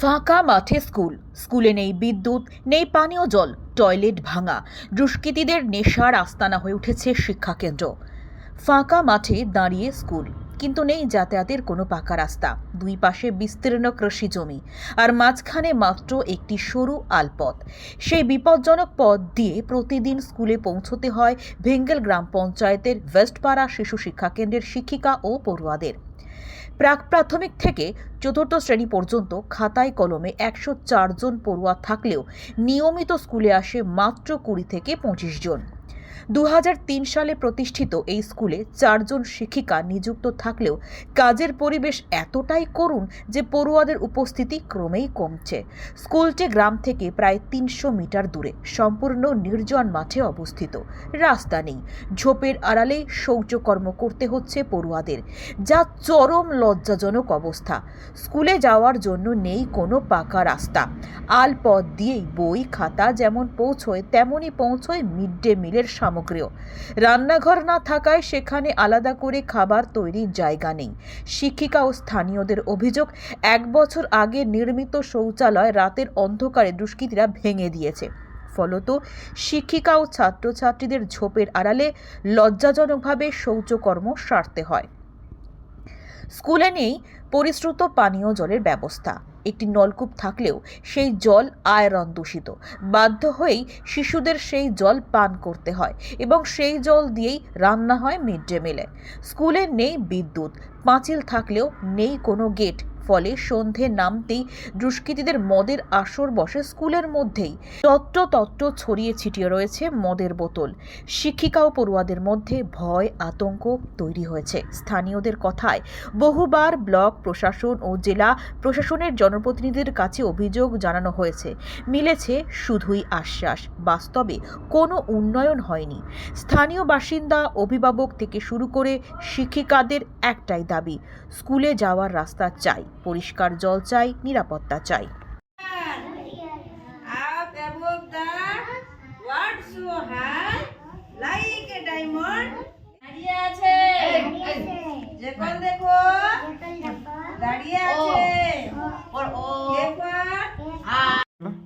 ফাঁকা মাঠে স্কুল। স্কুলে নেই বিদ্যুৎ, নেই পানীয় জল, টয়লেট ভাঙা। দুষ্কৃতীদের নেশার আস্তানা হয়ে উঠেছে শিক্ষাকেন্দ্র ফাঁকা মাঠে দাঁড়িয়ে স্কুল। কিন্তু নেই যাতায়াতের কোনো পাকা রাস্তা। দুই পাশে বিস্তীর্ণ কৃষি জমি, আর মাঝখানে মাত্র একটি সরু আলপথ। সেই বিপজ্জনক পথ দিয়ে প্রতিদিন স্কুলে পৌঁছতে হয় ভেঙ্গেল গ্রাম পঞ্চায়েতের ওয়েস্টপাড়া শিশু শিক্ষাকেন্দ্রের শিক্ষিকা ও পড়ুয়াদের। প্রাক প্রাথমিক থেকে চতুর্থ শ্রেণি পর্যন্ত খাতায় কলমে একশো জন পড়ুয়া থাকলেও নিয়মিত স্কুলে আসে মাত্র কুড়ি থেকে পঁচিশ জন। দু হাজার তিন সালে প্রতিষ্ঠিত এই স্কুলে চারজন শিক্ষিকা নিযুক্ত থাকলেও কাজের পরিবেশ এতটাই করুণ যে পড়ুয়াদের উপস্থিতি ক্রমেই কমছে। স্কুলটি গ্রাম থেকে প্রায় তিনশো মিটার দূরে, সম্পূর্ণ নির্জন মাঠে অবস্থিত। রাস্তা নেই। ঝোপের আড়ালে শৌচকর্ম করতে হচ্ছে পড়ুয়াদের, যা চরম লজ্জাজনক অবস্থা। স্কুলে যাওয়ার জন্য নেই কোনো পাকা রাস্তা। আল পথ দিয়েই বই, খাতা যেমন পৌঁছয় তেমনই পৌঁছয় মিড ডে মিলের সামগ্রীও। রান্নাঘর না থাকায় সেখানে আলাদা করে খাবার তৈরির জায়গা নেই। শিক্ষিকা ও স্থানীয়দের অভিযোগ, এক বছর আগে নির্মিত শৌচালয় রাতের অন্ধকারে দুষ্কৃতীরা ভেঙে দিয়েছে। ফলত শিক্ষিকা ও ছাত্রছাত্রীদের ঝোপের আড়ালে লজ্জাজনকভাবে শৌচকর্ম সারতে হয়। স্কুলে নেই, পরিশ্রুত পানীয় জলের ব্যবস্থা। একটি নলকূপ থাকলেও সেই জল আয়রন দূষিত। বাধ্য হয়েই শিশুদের সেই জল পান করতে হয় এবং সেই জল দিয়েই রান্না হয় মিড ডে মিলে। স্কুলে নেই বিদ্যুৎ, পাঁচিল থাকলেও নেই কোনো গেট ফলে সন্ধে নামতেই দুষ্কৃতীদের মদের আসর বসে স্কুলের মধ্যেই। তত্ত্ব তত্ত্ব ছড়িয়ে ছিটিয়ে রয়েছে মদের বোতল। শিক্ষিকা ও পড়ুয়াদের মধ্যে ভয়, আতঙ্ক তৈরি হয়েছে। স্থানীয়দের কথায় বহুবার ব্লক প্রশাসন ও জেলা প্রশাসনের জনপ্রতিনিধিদের কাছে অভিযোগ জানানো হয়েছে। মিলেছে শুধুই আশ্বাস। বাস্তবে কোনো উন্নয়ন হয়নি। স্থানীয় বাসিন্দা, অভিভাবক থেকে শুরু করে শিক্ষিকাদের একটাই দাবি, স্কুলে যাওয়ার রাস্তা চাই। পরিষ্কার জল চাই নিরাপত্তা চাই।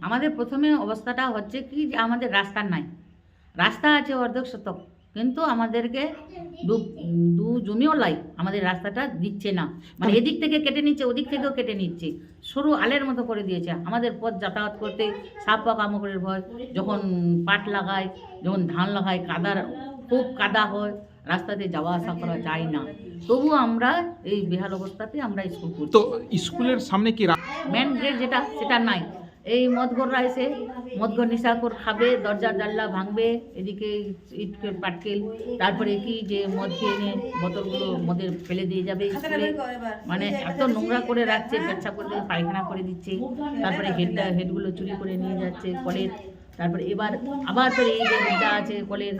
আমাদের প্রথমে অবস্থাটা হচ্ছে কি যে আমাদের রাস্তা নাই। রাস্তা আছে অর্ধেক শতক। কিন্তু আমাদেরকে দু দু জমিও লাই আমাদের রাস্তাটা দিচ্ছে না। মানে এদিক থেকে কেটে নিচ্ছে ওদিক থেকেও কেটে নিচ্ছে। সরু আলের মতো করে দিয়েছে। আমাদের পথ যাতায়াত করতে সাপ পোকামাকড়ের ভয়। যখন পাট লাগায় যখন ধান লাগায় কাদার খুব কাদা হয় রাস্তাতে যাওয়া আসা করা যায় না। তবু আমরা এই বেহাল অবস্থাতে আমরা স্কুল তো স্কুলের সামনে কি মেন গেট যেটা সেটা নাই। এই মদগররা এসে মদগর নিশা করে খাবে দরজা জানলা ভাঙবে এদিকে ইট পাটকেল। তারপরে কি যে মদ খেয়ে নিয়ে বোতলগুলো মদের ফেলে দিয়ে যাবে স্কুলে। মানে এত নোংরা করে রাখছে পেচ্ছা করে পায়খানা করে দিচ্ছে। তারপরে হেডটা হেডগুলো চুরি করে নিয়ে যাচ্ছে কলের তারপরে এবার আবার ফের এই যে হেডটা আছে কলের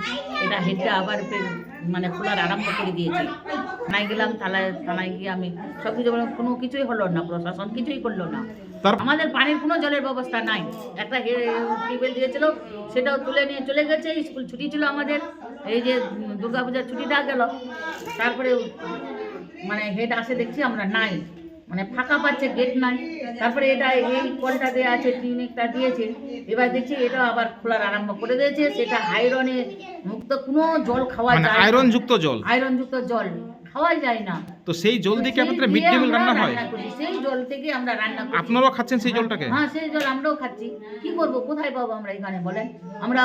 এটা হেডটা আবার ফের মানে খোলার আরম্ভ করে দিয়েছে। থানায় গেলাম থানায় থানায় গিয়ে আমি সব কিছু বললাম, কোনো কিছুই হলো না প্রশাসন কিছুই করল না। আমাদের পানির কোনো জলের ব্যবস্থা নাই। একটা টিউবওয়েল দিয়েছিল সেটাও তুলে নিয়ে চলে গেছে স্কুল ছুটি ছিল আমাদের। এই যে দুর্গাপূজার ছুটিটা গেল। তারপরে মানে হেড আসে দেখছি আমরা নাই। মানে ফাঁকা পাচ্ছে গেট নাই। তারপরে এটা এই কলটা দেওয়া আছে ক্লিনিকটা দিয়েছে। এবার দেখছি এটা আবার খোলার আরম্ভ করে দিয়েছে। সেটা আয়রনে মুক্ত কোনো জল খাওয়া মানে যায় আয়রন যুক্ত জল? আয়রন যুক্ত জল খাওয়াই যায় না। তো সেই জল দিয়ে আপনাদের মিড ডে মিল রান্না হয়? সেই জল থেকে আমরা রান্না করি। আপনারাও খাচ্ছেন সেই জলটাকে? হ্যাঁ সেই জল আমরাও খাচ্ছি। কি করব? কোথায় পাবো আমরা এখানে বলেন? আমরা